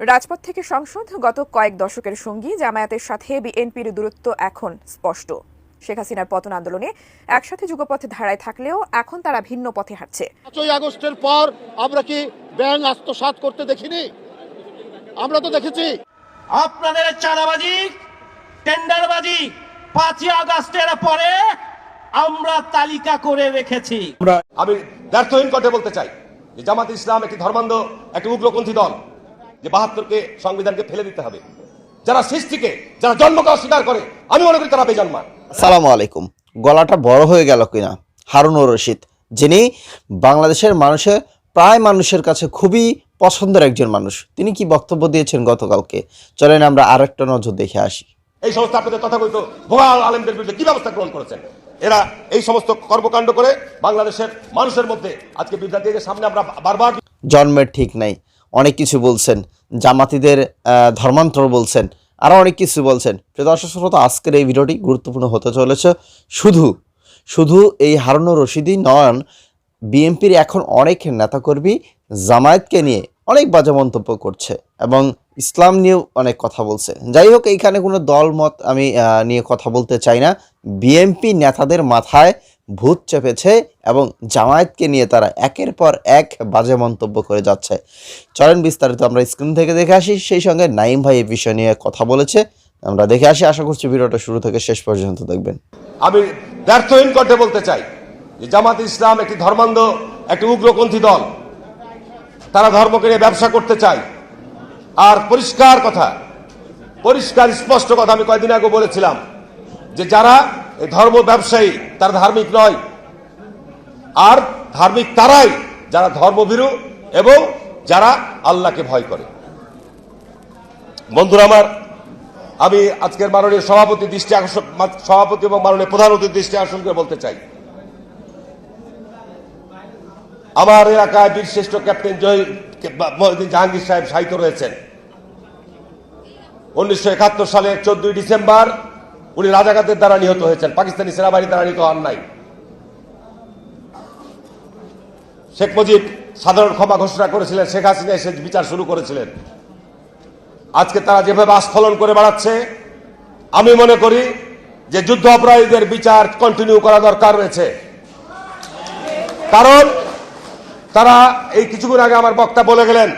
রাজপথ থেকে সংসদ গত কয়েক দশকের সঙ্গী জামায়াতের সাথে বিএনপির দূরত্ব এখন স্পষ্ট। শেখ হাসিনার পতন আন্দোলনে একসাথে যুগপথে ধারায় থাকলেও এখন তারা ভিন্ন পথে হাঁটছে। পাঁচই আগস্টের পর আমরা কি ব্যাং আত্মসাৎ করতে দেখিনি? আমরা তো দেখেছি। আপনাদের চারাবাজি টেন্ডারবাজি পাঁচই আগস্টের পরে আমরা তালিকা করে রেখেছি। আমি ব্যর্থহীন কণ্ঠে বলতে চাই যে জামাত ইসলাম একটি ধর্মান্ধ একটি উগ্রপন্থী দল। যে বাহাত্তরকে সংবিধানকে ফেলে দিতে হবে। যারা সৃষ্টিকে যারা জন্মকে অস্বীকার করে আমি মনে করি তারা বেজন্মা সালামু আলাইকুম। গলাটা বড় হয়ে গেল কিনা? হারুনুর রশিদ যিনি বাংলাদেশের মানুষের প্রায় মানুষের কাছে খুবই পছন্দের একজন মানুষ তিনি কি বক্তব্য দিয়েছেন গতকালকে? চলেন আমরা আরেকটা নজর দেখে আসি। এই সমস্ত আপনাদের তথাকথিত ভুয়া আলেমদের বিরুদ্ধে কি ব্যবস্থা গ্রহণ করেছেন? এরা এই সমস্ত কর্মকাণ্ড করে বাংলাদেশের মানুষের মধ্যে আজকে বিদ্যার্থীদের সামনে আমরা বারবার জন্মের ঠিক নাই অনেক কিছু বলছেন। জামাতিদের ধর্মান্তর বলছেন। আরও অনেক কিছু বলছেন। প্রিয় দর্শক শ্রোতা, আজকের এই ভিডিওটি গুরুত্বপূর্ণ হতে চলেছে। শুধু শুধু এই হারুনুর রশিদি নন, বিএনপির এখন অনেক নেতাকর্মী জামায়াতকে নিয়ে অনেক বাজে মন্তব্য করছে এবং ইসলাম নিয়েও অনেক কথা বলছে। যাই হোক, এইখানে কোনো দলমত আমি নিয়ে কথা বলতে চাই না। বিএনপি নেতাদের মাথায় ভূত চেপেছে এবং জামায়াতকে নিয়ে তারা একের পর এক বাজে মন্তব্য করে যাচ্ছে। চলেন বিস্তারিত আমরা স্ক্রিন থেকে দেখে আসি। সেই সঙ্গে নাইম ভাই এই বিষয় নিয়ে কথা বলেছে। আমরা দেখে আসি। আশা করছি ভিডিওটা শুরু থেকে শেষ পর্যন্ত দেখবেন। আমি ব্যর্থহীন কণ্ঠে বলতে চাই যে জামাত ইসলাম একটি ধর্মান্ধ, একটি উগ্রপন্থী দল। তারা ধর্মকে নিয়ে ব্যবসা করতে চায়। আর পরিষ্কার কথা, পরিষ্কার স্পষ্ট কথা আমি কয়েকদিন আগে বলেছিলাম যে যারা ধর্ম ব্যবসায়ী, তারা ধার্মিক নয়। আর ধার্মিক তারাই যারা ধর্মভীরু এবং যারা আল্লাহকে ভয় করে। বন্ধুরা আমার, আমি আজকের মাননীয় সভাপতি দৃষ্টি আকর্ষণ সভাপতি এবং মাননীয় প্রধান অতিথি দৃষ্টি আকর্ষণ করে বলতে চাই। আমার এলাকায় বীরশ্রেষ্ঠ ক্যাপ্টেন জয় জাহাঙ্গীর সাহেব সাহিত্য রয়েছেন। উনিশশো একাত্তর সালে চোদ্দই ডিসেম্বর উনি রাজাকাতের দ্বারা নিহত হয়েছেন, পাকিস্তানি সেনাবাহিনীর দ্বারা নিহত হন নাই। শেখ মুজিব সাধারণ ক্ষমা ঘোষণা করেছিলেন, শেখ হাসিনা এসে বিচার শুরু করেছিলেন। আজকে তারা যেভাবে আস্ফলন করে বেড়াচ্ছে, আমি মনে করি যে যুদ্ধ অপরাধীদের বিচার কন্টিনিউ করা দরকার রয়েছে। কারণ তারা এই কিছুক্ষণ আগে আমার বক্তা বলে গেলেন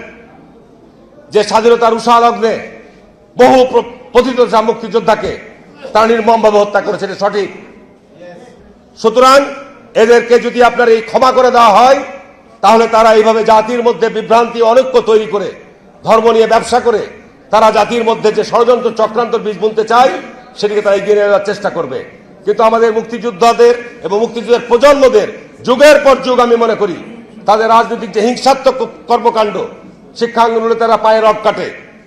যে স্বাধীনতার উষা লগ্নে বহু প্র- পতিত যা মুক্তিযোদ্ধাকে তারা নির্মমভাবে হত্যা করেছে, এটা সঠিক। সুতরাং এদেরকে যদি আপনার এই ক্ষমা করে দেওয়া হয়, তাহলে তারা এইভাবে জাতির মধ্যে বিভ্রান্তি, অনৈক্য তৈরি করে, ধর্ম নিয়ে ব্যবসা করে, তারা জাতির মধ্যে যে ষড়যন্ত্র চক্রান্ত বীজ বুনতে চায়, সেটিকে তারা এগিয়ে নিয়ে যাওয়ার চেষ্টা করবে। কিন্তু আমাদের মুক্তিযোদ্ধাদের এবং মুক্তিযুদ্ধের প্রজন্মদের যুগের পর যুগ আমি মনে করি, তাদের রাজনৈতিক যে হিংসাত্মক কর্মকাণ্ড শিক্ষাঙ্গনে তারা পায়ে রব কাটে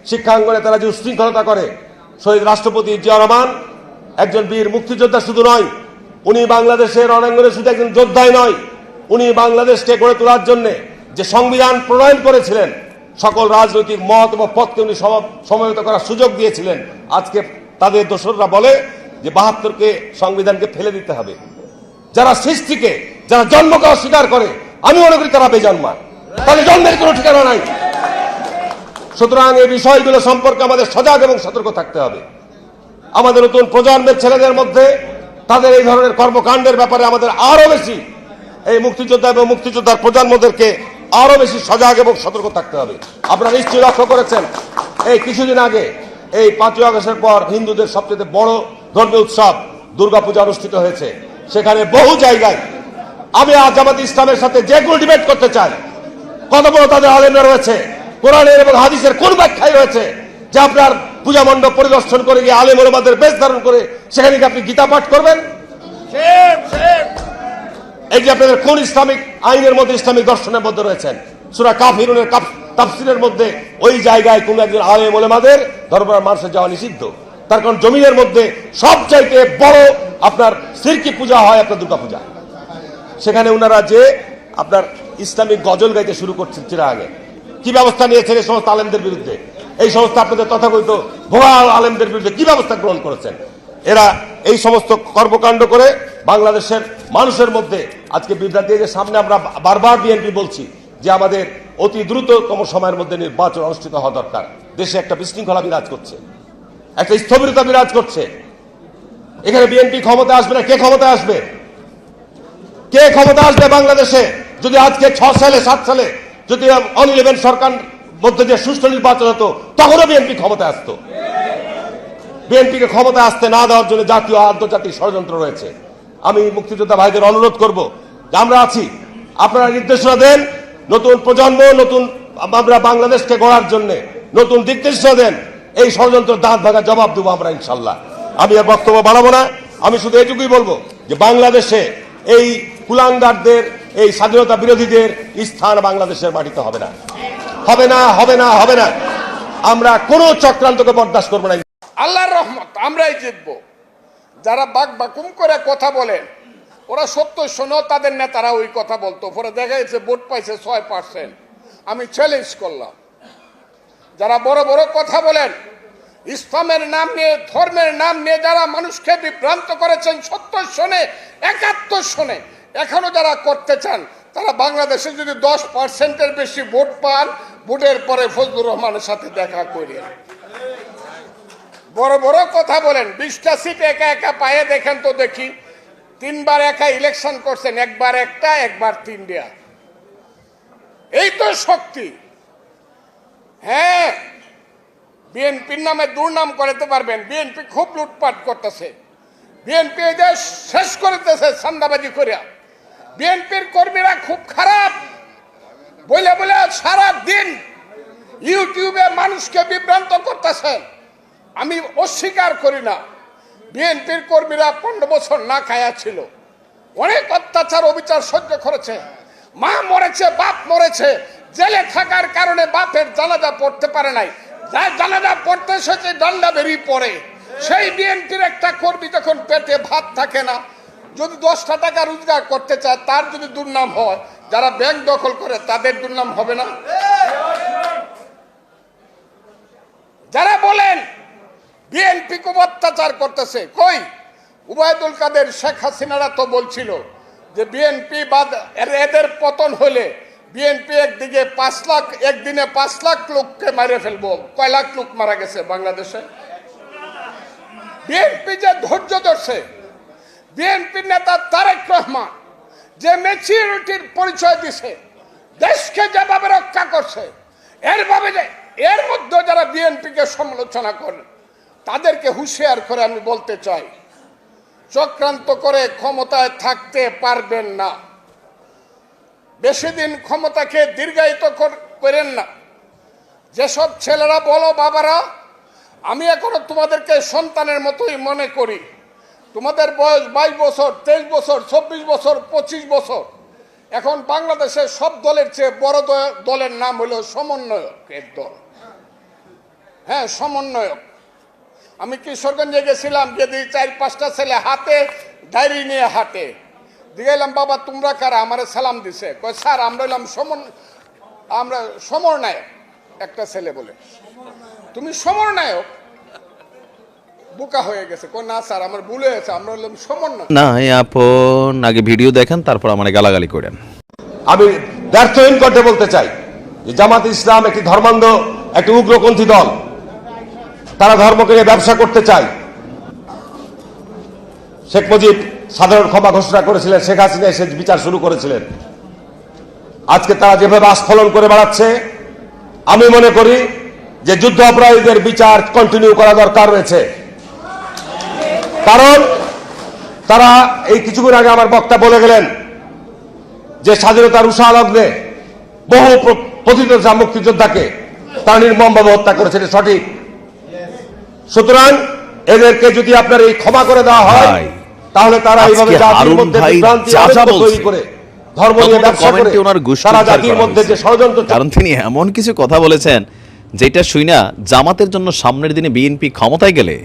শিক্ষাঙ্গনে তারা যে উশৃঙ্খলতা করে, শহীদ রাষ্ট্রপতি জিয়া রহমান একজন বীর মুক্তিযোদ্ধা শুধু নয়, উনি বাংলাদেশের রণাঙ্গনে শুধু একজন যোদ্ধাই নয়, উনি বাংলাদেশকে গড়ে তোলার জন্য যে সংবিধান প্রণয়ন করেছিলেন, সকল রাজনৈতিক মত এবং পথকে উনি সম- সমবেত করার সুযোগ দিয়েছিলেন, আজকে তাদের দোসররা বলে যে বাহাত্তরকে সংবিধানকে ফেলে দিতে হবে। যারা সৃষ্টিকে, যারা জন্মকে অস্বীকার করে, আমি মনে করি তারা বেজন্মা তাদের জন্মের কোনো ঠিকানা নাই। সুতরাং এই বিষয়গুলো সম্পর্কে আমাদের সজাগ এবং সতর্ক থাকতে হবে। আমাদের নতুন প্রজন্মের ছেলেদের মধ্যে তাদের এই ধরনের কর্মকাণ্ডের ব্যাপারে আমাদের আরও বেশি এই মুক্তিযোদ্ধা এবং মুক্তিযোদ্ধার প্রজন্মদেরকে আরও বেশি সজাগ এবং সতর্ক থাকতে হবে। আপনারা নিশ্চয়ই লক্ষ্য করেছেন, এই কিছুদিন আগে এই পাঁচই আগস্টের পর হিন্দুদের সবচেয়ে বড় ধর্মীয় উৎসব দুর্গাপূজা অনুষ্ঠিত হয়েছে। সেখানে বহু জায়গায় আমি আজ জামাত ইসলামের সাথে যে কোনো ডিবেট করতে চাই, কত বড় তাদের আলেমরা রয়েছে, কোরআনের এবং হাদিসের কোন ব্যাখ্যায় রয়েছে যে আপনার পূজা মণ্ডপ পরিদর্শন করে গিয়ে আলেম ওলামাদের বেশ ধারণ করে সেখানে কি আপনি গীতা পাঠ করবেন? এই যে আপনাদের কোন ইসলামিক আইনের মধ্যে ইসলামিক দর্শনের মধ্যে রয়েছেন? সুরা কাফিরুনের কাফ- তাফসিরের মধ্যে ওই জায়গায় কোন একজন আলেম ওলামাদের ধর্মের মানুষের যাওয়া নিষিদ্ধ। তার কারণ জমিনের মধ্যে সব চাইতে বড় আপনার সিরকি পূজা হয় আপনার দুর্গা পূজা সেখানে ওনারা যে আপনার ইসলামিক গজল গাইতে শুরু করছেন চিরা আগে কি ব্যবস্থা নিয়েছেন এই সমস্ত আলেমদের বিরুদ্ধে? এই সমস্ত আপনাদের তথাকথিত ভোয়া আলেমদের বিরুদ্ধে কি ব্যবস্থা গ্রহণ করেছেন? এরা এই সমস্ত কর্মকাণ্ড করে বাংলাদেশের মানুষের মধ্যে আজকে বিভ্রান্তি যে সামনে আমরা বারবার বিএনপি বলছি যে আমাদের অতি দ্রুততম সময়ের মধ্যে নির্বাচন অনুষ্ঠিত হওয়া দরকার। দেশে একটা বিশৃঙ্খলা বিরাজ করছে। একটা স্থবিরতা বিরাজ করছে। এখানে বিএনপি ক্ষমতা আসবে না? কে ক্ষমতা আসবে? কে ক্ষমতা আসবে বাংলাদেশে? যদি আজকে ছ সালে, সাত সালে যদি অন ইলেভেন সরকার মধ্যে যে সুষ্ঠু নির্বাচন হতো, তখনও বিএনপি ক্ষমতা আসতো। বিএনপিকে ক্ষমতা আসতে না দেওয়ার জন্য জাতীয় আন্তর্জাতিক ষড়যন্ত্র রয়েছে। আমি মুক্তিযোদ্ধা ভাইদের অনুরোধ করব যে আমরা আছি। আপনারা নির্দেশনা দেন, নতুন প্রজন্ম, নতুন আমরা বাংলাদেশকে গড়ার জন্য নতুন দিক দেন, এই ষড়যন্ত্র দাঁত ভাঙা জবাব দেবো আমরা ইনশাল্লাহ। আমি আর বক্তব্য বাড়াবো না। আমি শুধু এটুকুই বলব যে বাংলাদেশে এই কুলাঙ্গারদের, এই স্বাধীনতা বিরোধীদের স্থান বাংলাদেশের মাটিতে হবে না। হবে না হবে না হবে না। আমরা কোনো চক্রান্তকে বরদাস্ত করব না। আল্লাহর রহমত, আমরাই জিতব। যারা বাক বাকুম করে কথা বলেন, ওরা সত্য শোনো, তাদের নেতারা ওই কথা বলতো। পরে দেখা যাচ্ছে ভোট পাইছে ছয় পার্সেন্ট। আমি চ্যালেঞ্জ করলাম। যারা বড় বড় কথা বলেন, ইসলামের নাম নিয়ে, ধর্মের নাম নিয়ে যারা মানুষকে বিভ্রান্ত করেছেন, সত্য শোনে, একাত্তর শোনে, এখনও যারা করতে চান, তারা বাংলাদেশে যদি দশ পার্সেন্টের বেশি ভোট পান ভোটের পরে ফজলুর রহমানের সাথে দেখা করি। বড় বড় কথা বলেন, বিশটা সিট একা একা পায়ে দেখেন তো দেখি, তিনবার একা ইলেকশন করছেন, একবার একটা, একবার তিনটা। এই তো শক্তি। হ্যাঁ বিএনপির নামে দুর্নাম করাতে পারবেন, বিএনপি খুব লুটপাট করতেছে। বিএনপি শেষ করতেছে সান্দাবাজি করিয়া। বিএনপির কর্মীরা খুব খারাপ। বলে বলে সারা দিন ইউটিউবে মানুষকে বিভ্রান্ত করতেছেন আমি অস্বীকার করি না। বিএনপির কর্মীরা পনেরো বছর না খায়া ছিল। অনেক অত্যাচার, অবিচার সহ্য করেছে। মা মরেছে, বাপ মরেছে। জেলে থাকার কারণে বাপের জানাজা পড়তে পারে নাই। যার জানাজা পড়তে এসেছে ডান্ডা বেরিয়ে পড়ে, সেই বিএনপির একটা কর্মী যখন পেটে ভাত থাকে না, যদি দশটা টাকা রোজগার করতে চায়, তার যদি দুর্নাম হয় যারা ব্যাংক দখল করে, তাদের দুর্নাম হবে না? যারা বলেন, বিএনপি খুব অত্যাচার করতেছে, কই? উবায়দুল কাদের, শেখ হাসিনারা তো বলছিল যে বিএনপি বাদ এদের পতন হলে বিএনপি একদিকে পাঁচ লাখ, একদিনে পাঁচ লাখ লোককে মারে ফেলব। কয় লাখ লোক মারা গেছে বাংলাদেশে? বিএনপি যে ধৈর্য ধরছে, বিএনপি নেতা তারেক রহমান যে ম্যাচিউরিটির পরিচয় দিছে, দেশকে যেভাবে রক্ষা করছে এরভাবে যে, এর মধ্যে যারা বিএনপিকে সমালোচনা করেন তাদেরকে হুঁশিয়ার করে আমি বলতে চাই, চক্রান্ত করে ক্ষমতায় থাকতে পারবেন না। বেশি দিন ক্ষমতাকে দীর্ঘায়িত করেন না। যেসব ছেলেরা বলো বাবারা, আমি এখনও তোমাদেরকে সন্তানের মতোই মনে করি। তোমাদের বয়স বাইশ বছর, তেইশ বছর, চব্বিশ বছর, পঁচিশ বছর। এখন বাংলাদেশের সব দলের চেয়ে বড় দলের নাম হলো সমন্বয়কের দল। হ্যাঁ সমন্বয়ক। আমি কিশোরগঞ্জে গেছিলাম যদি চার পাঁচটা ছেলে হাতে, ডায়েরি নিয়ে হাঁটে। দিয়ে এলাম বাবা, তোমরা কারা? আমারে সালাম দিছে। কয়, স্যার, আমরা এলাম সমন আমরা সমরনায়ক একটা ছেলে বলে। তুমি সমরনায়ক বোকা হয়ে গেছে। কয় না স্যার আমার ভুলে গেছে আমরা হলাম সমন্বয়। না এই আপন আগে ভিডিও দেখেন তারপর আমার গালাগালি করেন। আমি ব্যর্থহীন করতে বলতে চাই যে জামাত ইসলাম একটি ধর্মান্ধ একটি উগ্রপন্থী দল। তারা ধর্মকে নিয়ে ব্যবসা করতে চায়। শেখ মুজিব সাধারণ ক্ষমা ঘোষণা করেছিলেন শেখ হাসিনা এসে বিচার শুরু করেছিলেন। আজকে তারা যেভাবে আস্ফলন করে বেড়াচ্ছে আমি মনে করি যে যুদ্ধ অপরাধীদের বিচার কন্টিনিউ করা দরকার রয়েছে। কারণ তারা এই কিছুক্ষণ আগে আমার বক্তা বলে গেলেন যে স্বাধীনতার উষা লগ্নে বহু প্র- মুক্তিযোদ্ধাকে তারা নির্মমভাবে হত্যা করেছে এটা সঠিক। সুতরাং এদেরকে যদি আপনার এই ক্ষমা করে দেওয়া হয় তাহলে তারা এইভাবে জাতির মধ্যে বিভ্রান্তি তৈরি করে ধর্ম নিয়ে ব্যবসা করে তারা জাতির মধ্যে যে ষড়যন্ত্র কারণ তিনি এমন কিছু কথা বলেছেন যেটা শুই না জামাতের জন্য সামনের দিনে বিএনপি ক্ষমতায় গেলে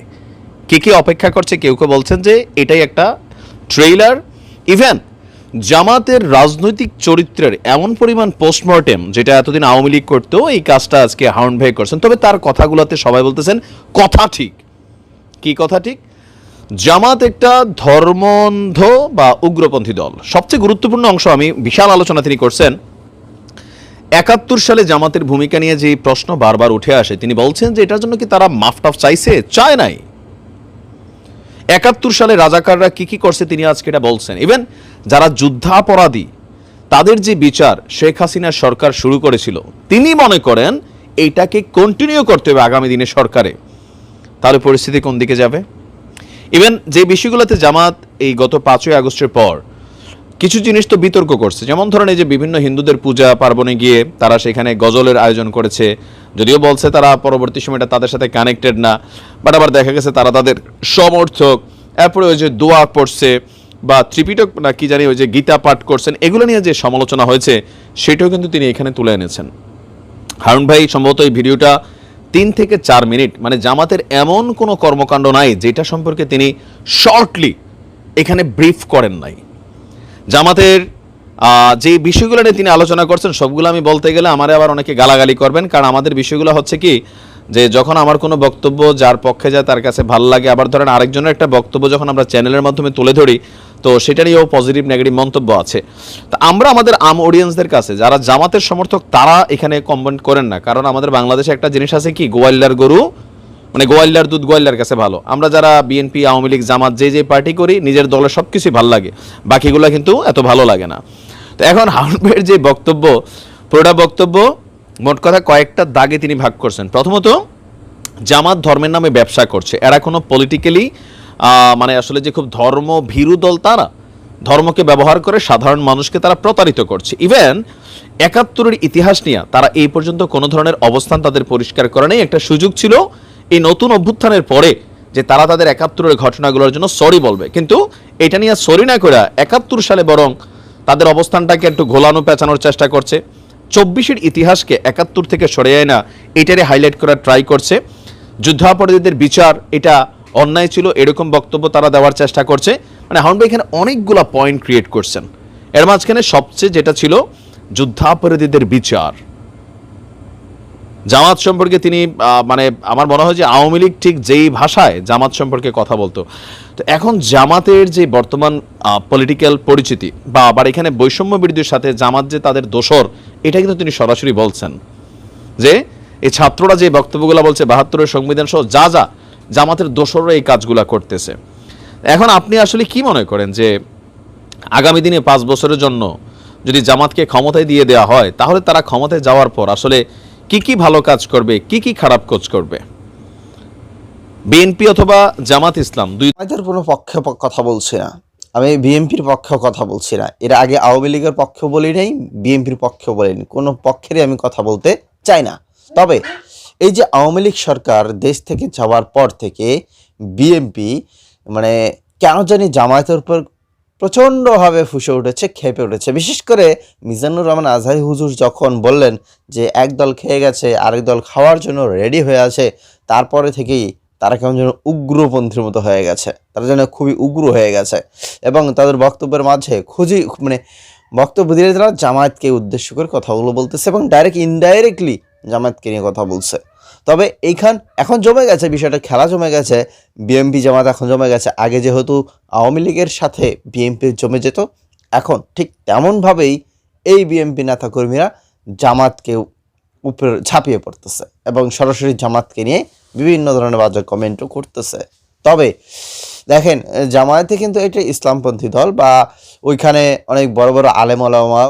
কে কে অপেক্ষা করছে, কেউ কেউ বলছেন যে এটাই একটা ট্রেইলার ইভেন জামাতের রাজনৈতিক চরিত্রের এমন পরিমাণ পোস্টমর্টেম যেটা এতদিন আওয়ামী লীগ করতো এই কাজটা আজকে হাউন ভাই করছেন, তবে তার কথাগুলোতে সবাই বলতেছেন, কথা ঠিক। কি কথা ঠিক? জামাত একটা ধর্মন্ধ বা উগ্রপন্থী দল। সবচেয়ে গুরুত্বপূর্ণ অংশ আমি বিশাল আলোচনা তিনি করছেন। একাত্তর সালে জামাতের ভূমিকা নিয়ে যে প্রশ্ন বারবার উঠে আসে, তিনি বলছেন যে এটার জন্য কি তারা মাফ মাফটাফ চাইছে? চায় নাই। একাত্তর সালে রাজাকাররা কি কি করছে তিনি আজকে এটা বলছেন। ইভেন যারা যুদ্ধাপরাধী, তাদের যে বিচার শেখ হাসিনার সরকার শুরু করেছিল, তিনি মনে করেন এইটাকে কন্টিনিউ করতে হবে আগামী দিনে সরকারে। তাহলে পরিস্থিতি কোন দিকে যাবে? ইভেন যে বিষয়গুলোতে জামাত এই গত পাঁচই আগস্টের পর কিছু জিনিস তো বিতর্ক করছে। যেমন ধরেন এই যে বিভিন্ন হিন্দুদের পূজা পার্বণে গিয়ে তারা সেখানে গজলের আয়োজন করেছে যদিও বলছে তারা পরবর্তী সময়টা তাদের সাথে কানেক্টেড না বাট আবার দেখা গেছে তারা তাদের সমর্থক। এরপরে ওই যে দোয়া পড়ছে বা ত্রিপিটক না কি জানি ওই যে গীতা পাঠ করছেন, এগুলো নিয়ে যে সমালোচনা হয়েছে, সেটাও কিন্তু তিনি এখানে তুলে এনেছেন। হারুন ভাই, সম্ভবত এই ভিডিওটা তিন থেকে চার মিনিট মানে জামাতের এমন কোনো কর্মকাণ্ড নাই, যেটা সম্পর্কে তিনি শর্টলি এখানে ব্রিফ করেন নাই। জামাতের যে বিষয়গুলো নিয়ে তিনি আলোচনা করছেন, সবগুলো আমি বলতে গেলে আমারে আবার অনেকে গালাগালি করবেন। কারণ আমাদের বিষয়গুলো হচ্ছে কি, যে যখন আমার কোনো বক্তব্য যার পক্ষে যায় তার কাছে ভালো লাগে, আবার ধরেন আরেকজনের একটা বক্তব্য যখন আমরা চ্যানেলের মাধ্যমে তুলে ধরি, তো সেটা নিয়েও পজিটিভ নেগেটিভ মন্তব্য আছে। তা আমরা আমাদের আম অডিয়েন্সদের কাছে, যারা জামাতের সমর্থক, তারা এখানে কমেন্ট করেন না। কারণ আমাদের বাংলাদেশে একটা জিনিস আছে কি গোয়াল্লার গরু মানে গোয়াল্লার দুধ গোয়াল্লার কাছে ভালো। আমরা যারা বিএনপি আওয়ামী লীগ, জামাত, যে যে পার্টি করি, নিজের দলের সব কিছুই ভালো লাগে। বাকিগুলো কিন্তু এত ভালো লাগে না। তো এখন হারুন যে বক্তব্য, পুরোটা বক্তব্য, মোট কথা কয়েকটা দাগে তিনি ভাগ করছেন। প্রথমত, জামাত ধর্মের নামে ব্যবসা করছে। এরা কোনো পলিটিক্যালি মানে আসলে যে খুব ধর্ম ভীরু দল তারা, ধর্মকে ব্যবহার করে সাধারণ মানুষকে তারা প্রতারিত করছে। ইভেন একাত্তরের ইতিহাস নিয়ে তারা এই পর্যন্ত কোনো ধরনের অবস্থান তাদের পরিষ্কার করে নেই। একটা সুযোগ ছিল, এই নতুন অভ্যুত্থানের পরে যে তারা তাদের একাত্তরের ঘটনাগুলোর জন্য সরি বলবে। কিন্তু, এটা নিয়ে সরি না করে একাত্তর সালে বরং তাদের অবস্থানটাকে একটু ঘোলানো পেঁচানোর চেষ্টা করছে। চব্বিশের ইতিহাসকে একাত্তর থেকে সরিয়ে না এটারে হাইলাইট করার ট্রাই করছে। যুদ্ধাপরাধীদের বিচার, এটা অন্যায় ছিল, এরকম বক্তব্য তারা দেওয়ার চেষ্টা করছে। মানে হাউন এখানে অনেকগুলো পয়েন্ট ক্রিয়েট করছেন। এর মাঝখানে সবচেয়ে যেটা ছিল, যুদ্ধাপরাধীদের বিচার। জামাত সম্পর্কে তিনি মানে আমার মনে হয় যে আওয়ামী লীগ ঠিক যেই ভাষায় জামাত সম্পর্কে কথা বলতো। তো এখন জামাতের যে বর্তমান পলিটিক্যাল পরিচিতি বা আবার এখানে বৈষম্য বিরোধীর সাথে জামাত যে তাদের দোষর, এটা কিন্তু তিনি সরাসরি বলছেন। যে এই ছাত্ররা যে বক্তব্যগুলো বলছে, বাহাত্তরের সংবিধান সহ যা যা, জামাতের দোসররা এই কাজগুলো করতেছে। এখন আপনি আসলে কি মনে করেন যে আগামী দিনে পাঁচ বছরের জন্য যদি জামাতকে ক্ষমতায় দিয়ে দেওয়া হয়, তাহলে তারা ক্ষমতায় যাওয়ার পর আসলে কি কি ভালো কাজ করবে, কি কি খারাপ কাজ করবে? বিএনপি অথবা জামাত ইসলাম, দুই জামায়াতের কোনো পক্ষে কথা বলছি না। আমি বিএনপির পক্ষে কথা বলছি না। এর আগে আওয়ামী লীগের পক্ষে বলি নাই, বিএনপির পক্ষে বলিনি কোনো পক্ষেরই আমি কথা বলতে চাই না। তবে এই যে আওয়ামী লীগ সরকার দেশ থেকে যাওয়ার পর থেকে বিএনপি মানে কেন জানি জামায়াতের উপর প্রচণ্ডভাবে ফুসে উঠেছে, খেপে উঠেছে। বিশেষ করে মিজানুর রহমান আজহারি হুজুর যখন বললেন যে এক দল খেয়ে গেছে, আরেক দল খাওয়ার জন্য রেডি হয়ে আছে, তারপরে থেকেই তারা কেমন যেন উগ্রপন্থীর মতো হয়ে গেছে। তারা যেন খুবই উগ্র হয়ে গেছে এবং তাদের বক্তব্যের মাঝে খুঁজি মানে বক্তব্য দিয়ে তারা জামায়াতকে উদ্দেশ্য করে কথাগুলো বলতেছে এবং ডাইরেক্ট ইনডাইরেক্টলি জামায়াতকে নিয়ে কথা বলছে। তবে এইখান এখন জমে গেছে বিষয়টা, খেলা জমে গেছে বিএমপি জামাত এখন জমে গেছে। আগে যেহেতু আওয়ামী লীগের সাথে বিএমপি জমে যেত, এখন ঠিক তেমনভাবেই এই বিএমপি নেতাকর্মীরা জামাতকে উপরে ঝাঁপিয়ে পড়তেছে এবং সরাসরি জামাতকে নিয়ে বিভিন্ন ধরনের বাজার কমেন্টও করতেছে। তবে দেখেন, জামায়াতে কিন্তু এটা ইসলামপন্থী দল বা ওইখানে অনেক বড় বড় আলেম আলামা